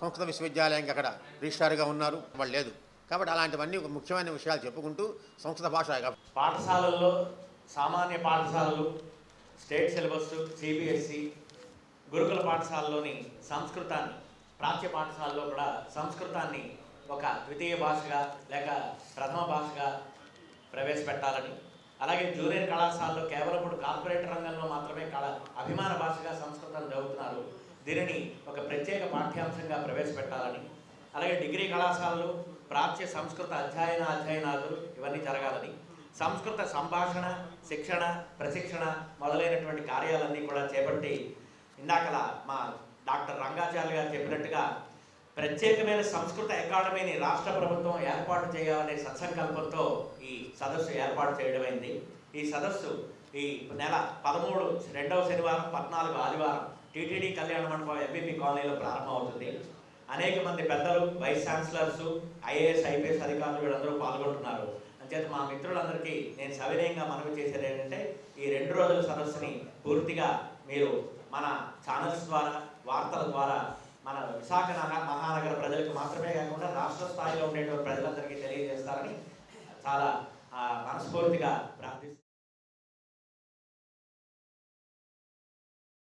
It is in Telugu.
సంస్కృత విశ్వవిద్యాలయానికి అక్కడ రిజిస్టార్గా ఉన్నారు. వాళ్ళు లేదు. కాబట్టి అలాంటివన్నీ ఒక ముఖ్యమైన విషయాలు చెప్పుకుంటూ సంస్కృత భాష పాఠశాలల్లో సామాన్య పాఠశాలలు స్టేట్ సిలబస్ సిబిఎస్సి గురుకుల పాఠశాలలోని సంస్కృతాన్ని ప్రాచ్య పాఠశాలలో కూడా సంస్కృతాన్ని ఒక ద్వితీయ భాషగా లేక ప్రథమ భాషగా ప్రవేశపెట్టాలని అలాగే జూనియర్ కళాశాలలో కేవలం ఇప్పుడు కార్పొరేట్ రంగంలో మాత్రమే కళ అభిమాన భాషగా సంస్కృతం చదువుతున్నారు. దీనిని ఒక ప్రత్యేక పాఠ్యాంశంగా ప్రవేశపెట్టాలని. అలాగే డిగ్రీ కళాశాలలు ప్రాచ్య సంస్కృత అధ్యయన అధ్యయనాలు ఇవన్నీ జరగాలని. సంస్కృత సంభాషణ శిక్షణ ప్రశిక్షణ మొదలైనటువంటి కార్యాలన్నీ కూడా చేపట్టి ఇందాకలా మా డాక్టర్ రంగాచార్య గారు చెప్పినట్టుగా ప్రత్యేకమైన సంస్కృత అకాడమీని రాష్ట్ర ప్రభుత్వం ఏర్పాటు చేయాలనే సత్సంకల్పంతో ఈ సదస్సు ఏర్పాటు చేయడమైంది ఈ సదస్సు ఈ నెల పదమూడు రెండవ శనివారం పద్నాలుగు ఆదివారం టీటీడీ కళ్యాణ మండపం ఎంపీపీ కాలనీలో ప్రారంభమవుతుంది. అనేక మంది పెద్దలు వైస్ ఛాన్సలర్స్ ఐఏఎస్ ఐపీఎస్ అధికారులు వీళ్ళందరూ పాల్గొంటున్నారు. అంచేత మా మిత్రులందరికీ నేను సవినయంగా మనవి చేసేది ఏంటంటే ఈ రెండు రోజుల సదస్సుని పూర్తిగా మీరు మన ఛానల్స్ ద్వారా వార్తల ద్వారా విశాఖ మహానగర ప్రజలకు మాత్రమే కాకుండా రాష్ట్ర స్థాయిలో ఉండేటువంటి ప్రజలందరికీ తెలియజేస్తారని చాలా ఆ, మనస్ఫూర్తిగా